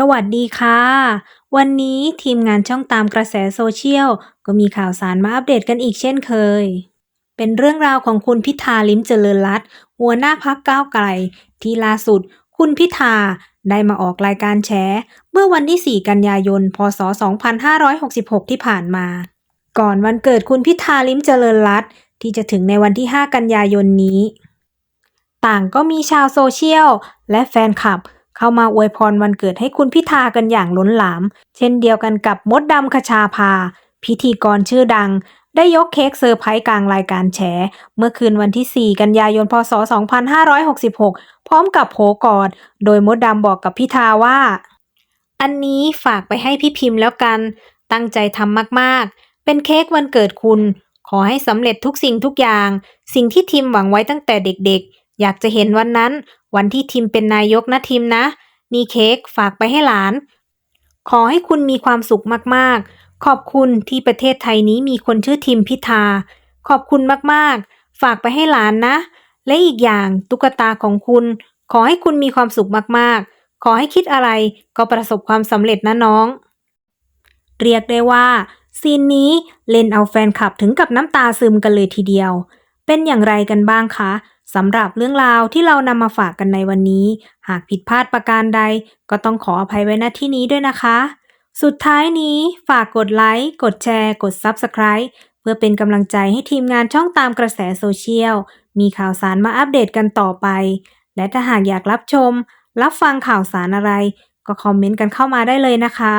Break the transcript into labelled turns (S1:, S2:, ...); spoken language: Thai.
S1: สวัสดีค่ะ วันนี้ทีมงานช่องตามกระแสโซเชียล ก็มีข่าวสารมาอัปเดตกันอีกเช่นเคย เป็นเรื่องราวของคุณพิธาลิ้มเจริญรัตหัวหน้าพักก้าวไกล ที่ล่าสุด คุณพิธาได้มาออกรายการแฉเมื่อวันที่ 4 กันยายน พศ 2566 ที่ผ่านมา ก่อนวันเกิดคุณพิธาลิ้มเจริญรัตที่จะถึงในวันที่ 5 กันยายนนี้ ต่างก็มีชาวโซเชียล และแฟนคลับ เข้ามาอวยพรวันเกิดให้คุณพิธากันอย่างล้นหลาม เช่นเดียวกันกับมดดำคชาภา พิธีกรชื่อดัง ได้ยกเค้กเซอร์ไพรส์กลางรายการแฉ เมื่อคืนวันที่ 4 กันยายน พศ 2566 พร้อมกับโผกอด โดยมดดำบอกกับพิธาว่า อันนี้ฝากไปให้พี่พิมพ์แล้วกัน ตั้งใจทำมากๆ เป็นเค้กวันเกิดคุณ ขอให้สำเร็จทุกสิ่งทุกอย่าง สิ่งที่ทีมหวังไว้ตั้งแต่เด็กๆ อยากจะเห็นวันนั้น วันที่ทีมเป็นนายกนะทีมนะ นี่เค้กฝากไปให้หลาน ขอให้คุณมีความสุขมากๆ ขอบคุณที่ประเทศไทยนี้มีคนชื่อทีมพิธา ขอบคุณมากๆ ฝากไปให้หลานนะ และอีกอย่างตุ๊กตาของคุณ ขอให้คุณมีความสุขมากๆ ขอให้คิดอะไรก็ประสบความสำเร็จนะน้อง เรียกได้ว่าซีนนี้เล่นเอาแฟนคลับถึงกับน้ำตาซึมกันเลยทีเดียว เป็นอย่างไรกันบ้างคะสำหรับเรื่องราวที่เรานำมาฝากกันในวันนี้ หากผิดพลาดประการใด ก็ต้องขออภัยไว้ณที่นี้ด้วยนะคะ สุดท้ายนี้ฝากกดไลค์ กดแชร์ กด Subscribe เพื่อเป็นกำลังใจให้ทีมงานช่องตามกระแสโซเชียล มีข่าวสารมาอัปเดตกันต่อไป และถ้าหากอยากรับชม รับฟังข่าวสารอะไร ก็คอมเมนต์กันเข้ามาได้เลยนะคะ